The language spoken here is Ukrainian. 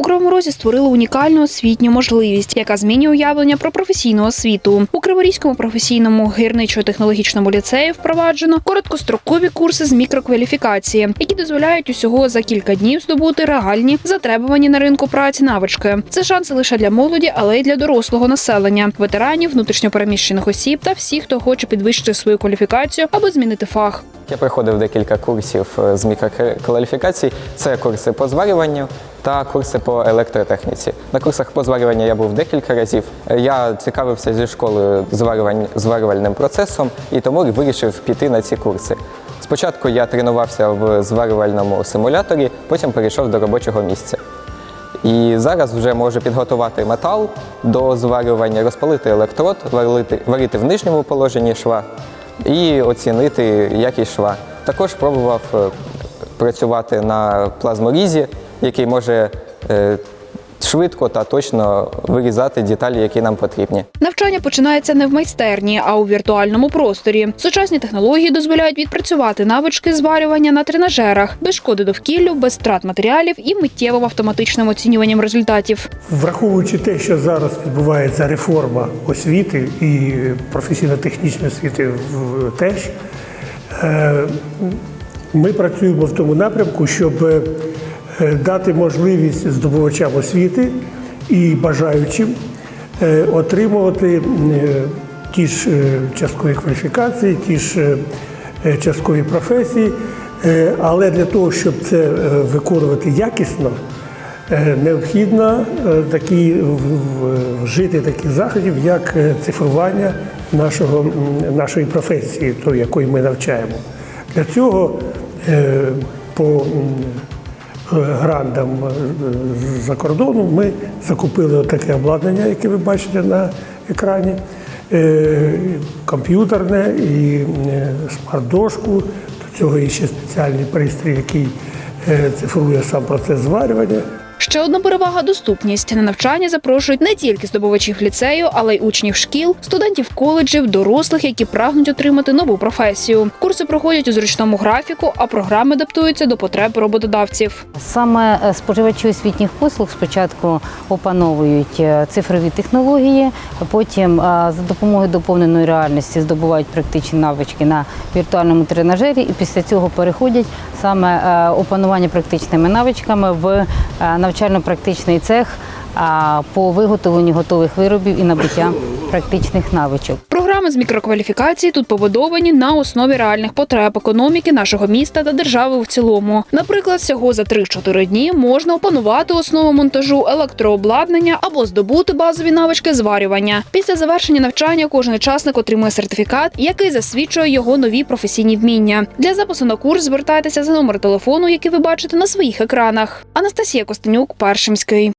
У Кривому Розі створили унікальну освітню можливість, яка змінює уявлення про професійну освіту. У Криворізькому професійному гірничо-технологічному ліцеї впроваджено короткострокові курси з мікрокваліфікації, які дозволяють усього за кілька днів здобути реальні затребувані на ринку праці навички. Це шанси лише для молоді, але й для дорослого населення, ветеранів, внутрішньопереміщених осіб та всіх, хто хоче підвищити свою кваліфікацію або змінити фах. Я проходив декілька курсів е, з мікрокваліфікацій. Це курси по зварюванню та курси по електротехніці. На курсах по зварюванню я був декілька разів. Е, Я цікавився зі школою зварювальним процесом і тому вирішив піти на ці курси. Спочатку я тренувався в зварювальному симуляторі, потім перейшов до робочого місця. І зараз вже можу підготувати метал до зварювання, розпалити електрод, варити, варити в нижньому положенні шва і оцінити якість шва. Також пробував е, працювати на плазморізі, який може е, швидко та точно вирізати деталі, які нам потрібні. Навчання починається не в майстерні, а у віртуальному просторі. Сучасні технології дозволяють відпрацювати навички зварювання на тренажерах без шкоди довкіллю, без втрат матеріалів і миттєвим автоматичним оцінюванням результатів. Враховуючи те, що зараз відбувається реформа освіти і професійно-технічної освіти в- теж, е, ми працюємо в тому напрямку, щоб е, дати можливість здобувачам освіти і бажаючим е, отримувати е, ті ж е, часткові кваліфікації, ті ж е, е, часткові професії. Е, Але для того, щоб це е, виконувати якісно, Е, Необхідно е, такі вжити таких заходів, як е, цифрування нашого, нашої професії, тої, якої ми навчаємо. Для цього е, по м, е, з-за кордону ми закупили таке обладнання, яке ви бачите на екрані, е, комп'ютерне і е, смарт-дошку. До цього є ще спеціальний пристрій, який цифрує сам процес зварювання. Ще одна перевага доступність. На навчання запрошують не тільки здобувачів ліцею, але й учнів шкіл, студентів коледжів, дорослих, які прагнуть отримати нову професію. Курси проходять у зручному графіку, а програми адаптуються до потреб роботодавців. Саме е, споживачі освітніх послуг спочатку опановують е, цифрові технології, потім е, за допомогою доповненої реальності здобувають практичні навички на віртуальному тренажері, і після цього переходять саме е, опанування практичними навичками в е, навчально-практичний цех по виготовленню готових виробів і набуття практичних навичок. Програми з мікрокваліфікації тут побудовані на основі реальних потреб економіки нашого міста та держави в цілому. Наприклад, всього за 3-4 дні можна опанувати основу монтажу електрообладнання або здобути базові навички зварювання. Після завершення навчання кожен учасник отримує сертифікат, який засвідчує його нові професійні вміння. Для запису на курс звертайтеся за номер телефону, який ви бачите на своїх екранах. Анастасія Костенюк, Першимський.